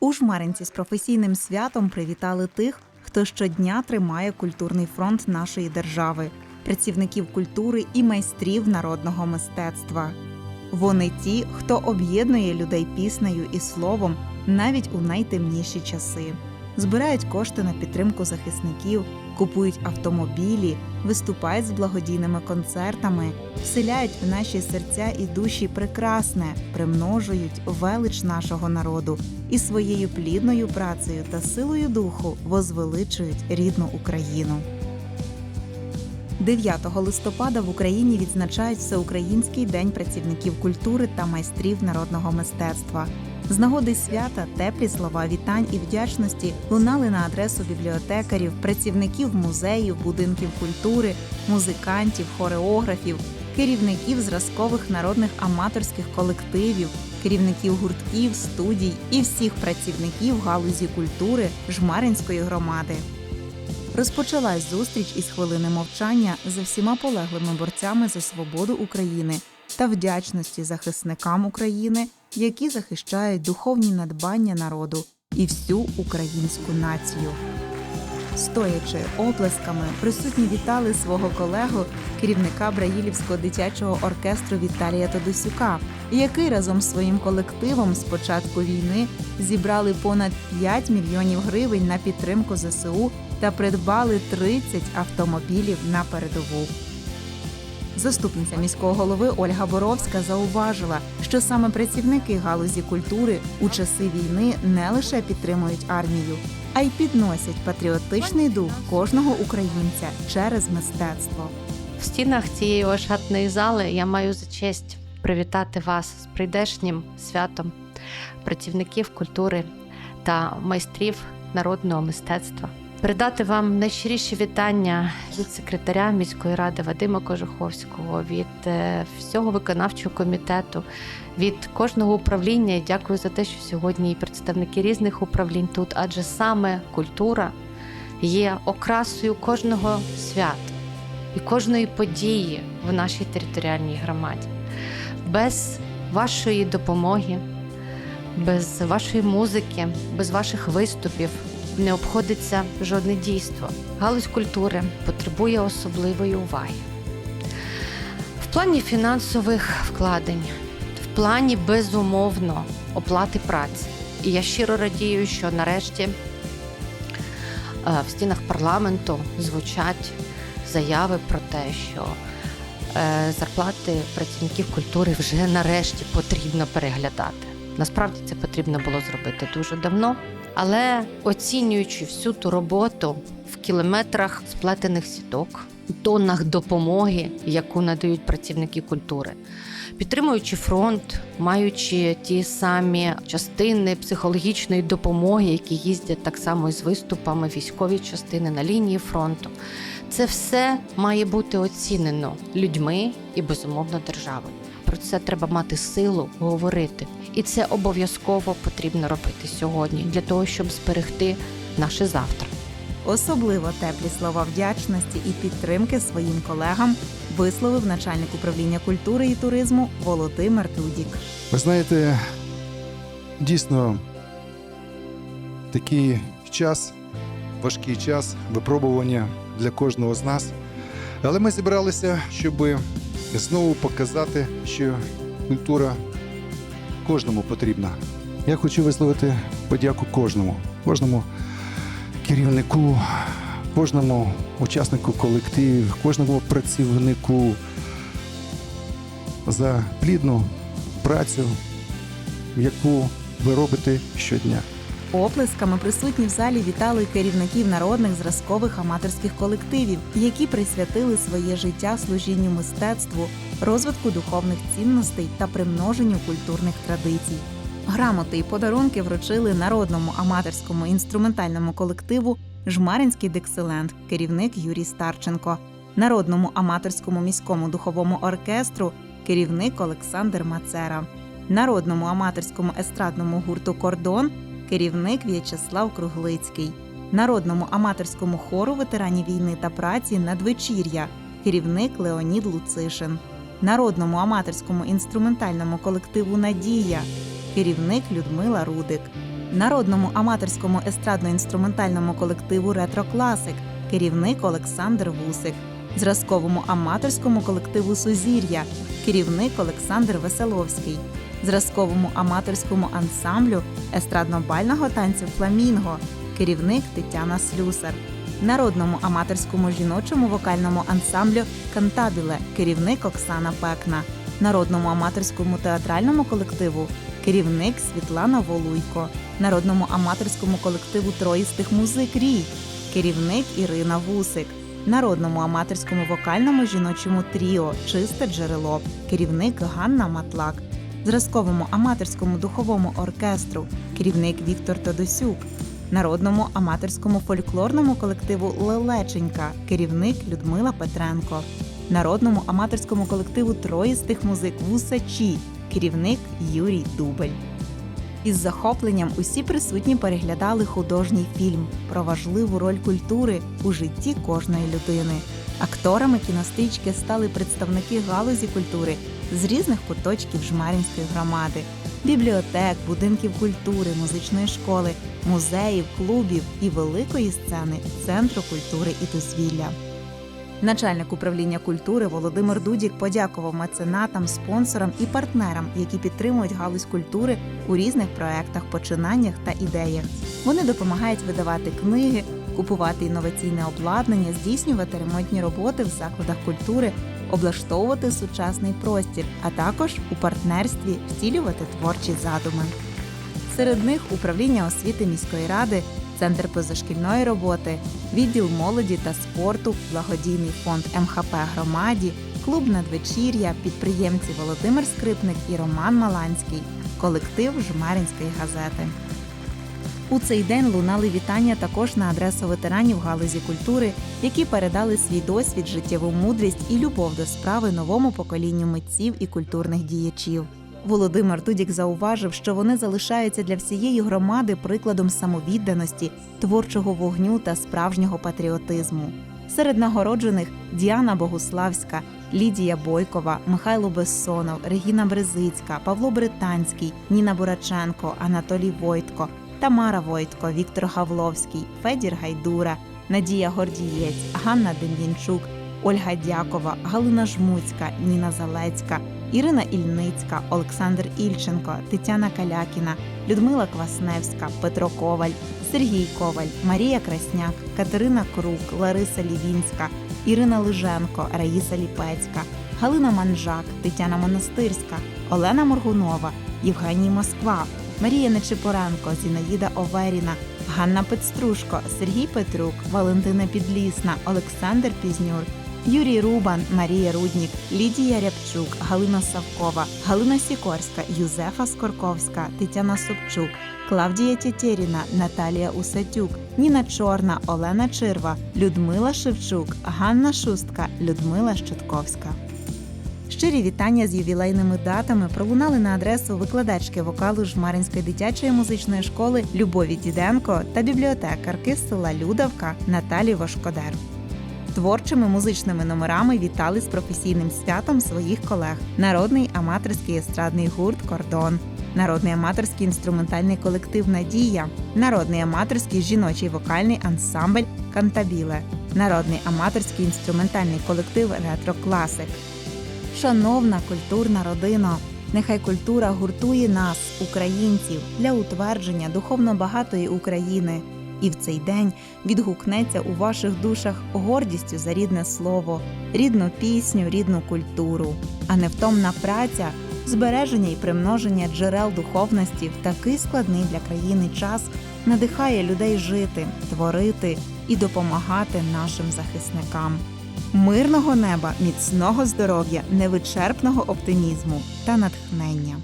У Жмеринці з професійним святом привітали тих, хто щодня тримає культурний фронт нашої держави, працівників культури і майстрів народного мистецтва. Вони ті, хто об'єднує людей піснею і словом навіть у найтемніші часи. Збирають кошти на підтримку захисників, купують автомобілі, виступають з благодійними концертами, вселяють в наші серця і душі прекрасне, примножують велич нашого народу і своєю плідною працею та силою духу возвеличують рідну Україну. 9 листопада в Україні відзначають Всеукраїнський день працівників культури та майстрів народного мистецтва. З нагоди свята теплі слова вітань і вдячності лунали на адресу бібліотекарів, працівників музеїв, будинків культури, музикантів, хореографів, керівників зразкових народних аматорських колективів, керівників гуртків, студій і всіх працівників галузі культури Жмаринської громади. Розпочалась зустріч із хвилини мовчання за всіма полеглими борцями за свободу України та вдячності захисникам України, які захищають духовні надбання народу і всю українську націю. Стоячи оплесками, присутні вітали свого колегу, керівника Браїлівського дитячого оркестру Віталія Тодосюка, який разом з своїм колективом з початку війни зібрали понад 5 мільйонів гривень на підтримку ЗСУ та придбали 30 автомобілів на передову. Заступниця міського голови Ольга Боровська зауважила, що саме працівники галузі культури у часи війни не лише підтримують армію, а й підносять патріотичний дух кожного українця через мистецтво. В стінах цієї ошатної зали я маю за честь привітати вас з прийдешнім святом працівників культури та майстрів народного мистецтва. Передати вам найщиріші вітання від секретаря міської ради Вадима Кожуховського, від е, всього виконавчого комітету, від кожного управління. Дякую за те, що сьогодні і представники різних управлінь тут, адже саме культура є окрасою кожного свята і кожної події в нашій територіальній громаді. Без вашої допомоги, без вашої музики, без ваших виступів не обходиться жодне дійство. Галузь культури потребує особливої уваги. В плані фінансових вкладень, в плані безумовно оплати праці. І я щиро радію, що нарешті е, в стінах парламенту звучать заяви про те, що е, зарплати працівників культури вже нарешті потрібно переглядати. Насправді це потрібно було зробити дуже давно, але оцінюючи всю ту роботу в кілометрах сплетених сіток, тоннах допомоги, яку надають працівники культури, підтримуючи фронт, маючи ті самі частини психологічної допомоги, які їздять так само із виступами, військові частини на лінії фронту. Це все має бути оцінено людьми і безумовно державою. Про це треба мати силу говорити, і це обов'язково потрібно робити сьогодні для того, щоб зберегти наше завтра. Особливо теплі слова вдячності і підтримки своїм колегам висловив начальник управління культури і туризму Володимир Дудік. Ви знаєте, дійсно такий час, важкий час, випробування для кожного з нас. Але ми зібралися, щоб знову показати, що культура кожному потрібна. Я хочу висловити подяку кожному, кожному керівнику, кожному учаснику колективів, кожному працівнику за плідну працю, яку ви робите щодня. Оплесками присутні в залі вітали керівників народних зразкових аматорських колективів, які присвятили своє життя служінню мистецтву, розвитку духовних цінностей та примноженню культурних традицій. Грамоти і подарунки вручили народному аматорському інструментальному колективу Жмаринський Дикселент, керівник Юрій Старченко, народному аматорському міському духовому оркестру, керівник Олександр Мацера, народному аматорському естрадному гурту Кордон керівник В'ячеслав Круглицький, народному аматорському хору ветеранів війни та праці Надвечір'я, керівник Леонід Луцишин, народному аматорському інструментальному колективу Надія, керівник Людмила Рудик, народному аматорському естрадно-інструментальному колективу Ретро Класик, керівник Олександр Вусик, зразковому аматорському колективу Сузір'я, керівник Олександр Веселовський, зразковому аматорському ансамблю естрадно-бального танцю Фламінго, керівник Тетяна Слюсар, народному аматорському жіночому вокальному ансамблю Кантабіле, керівник Оксана Пекна, народному аматорському театральному колективу, керівник Світлана Волуйко, народному аматорському колективу троїстих музик Рій, керівник Ірина Вусик, народному аматорському вокальному жіночому тріо Чисте джерело, керівник Ганна Матлак, зразковому аматорському духовому оркестру, керівник Віктор Тодосюк, народному аматорському фольклорному колективу Лелеченька, керівник Людмила Петренко, народному аматорському колективу троїстих музик Вусачі, керівник Юрій Дубель. Із захопленням усі присутні переглядали художній фільм про важливу роль культури у житті кожної людини. Акторами кінострічки стали представники галузі культури з різних куточків Жмаринської громади, бібліотек, будинків культури, музичної школи, музеїв, клубів і великої сцени Центру культури і дозвілля. Начальник управління культури Володимир Дудік подякував меценатам, спонсорам і партнерам, які підтримують галузь культури у різних проектах, починаннях та ідеях. Вони допомагають видавати книги, купувати інноваційне обладнання, здійснювати ремонтні роботи в закладах культури, облаштовувати сучасний простір, а також у партнерстві втілювати творчі задуми. Серед них управління освіти міської ради, центр позашкільної роботи, відділ молоді та спорту, благодійний фонд МХП громаді, клуб надвечір'я, підприємці Володимир Скрипник і Роман Маланський, колектив Жмеринської газети. У цей день лунали вітання також на адресу ветеранів галузі культури, які передали свій досвід, життєву мудрість і любов до справи новому поколінню митців і культурних діячів. Володимир Дудік зауважив, що вони залишаються для всієї громади прикладом самовідданості, творчого вогню та справжнього патріотизму. Серед нагороджених Діана Богуславська, Лідія Бойкова, Михайло Бессонов, Регіна Брезицька, Павло Британський, Ніна Бураченко, Анатолій Войтко, Тамара Войтко, Віктор Гавловський, Федір Гайдура, Надія Гордієць, Ганна Дем'янчук, Ольга Дякова, Галина Жмуцька, Ніна Залецька, Ірина Ільницька, Олександр Ільченко, Тетяна Калякіна, Людмила Квасневська, Петро Коваль, Сергій Коваль, Марія Красняк, Катерина Крук, Лариса Лівінська, Ірина Лиженко, Раїса Ліпецька, Галина Манжак, Тетяна Монастирська, Олена Моргунова, Євгеній Москва, Марія Нечипоренко, Зінаїда Оверіна, Ганна Пецтрушко, Сергій Петрук, Валентина Підлісна, Олександр Пізнюр, Юрій Рубан, Марія Руднік, Лідія Рябчук, Галина Савкова, Галина Сікорська, Юзефа Скорковська, Тетяна Собчук, Клавдія Тєтєріна, Наталія Усатюк, Ніна Чорна, Олена Чирва, Людмила Шевчук, Ганна Шустка, Людмила Щотковська. Щирі вітання з ювілейними датами пролунали на адресу викладачки вокалу Жмаринської дитячої музичної школи Любові Діденко та бібліотекарки села Людавка Наталі Вошкодер. Творчими музичними номерами вітали з професійним святом своїх колег: народний аматорський естрадний гурт Кордон, народний аматорський інструментальний колектив Надія, народний аматорський жіночий вокальний ансамбль Кантабіле, народний аматорський інструментальний колектив Ретро Класик. Шановна культурна родина, нехай культура гуртує нас, українців, для утвердження духовно багатої України. І в цей день відгукнеться у ваших душах гордістю за рідне слово, рідну пісню, рідну культуру, а невтомна праця, збереження і примноження джерел духовності в такий складний для країни час надихає людей жити, творити і допомагати нашим захисникам. Мирного неба, міцного здоров'я, невичерпного оптимізму та натхнення.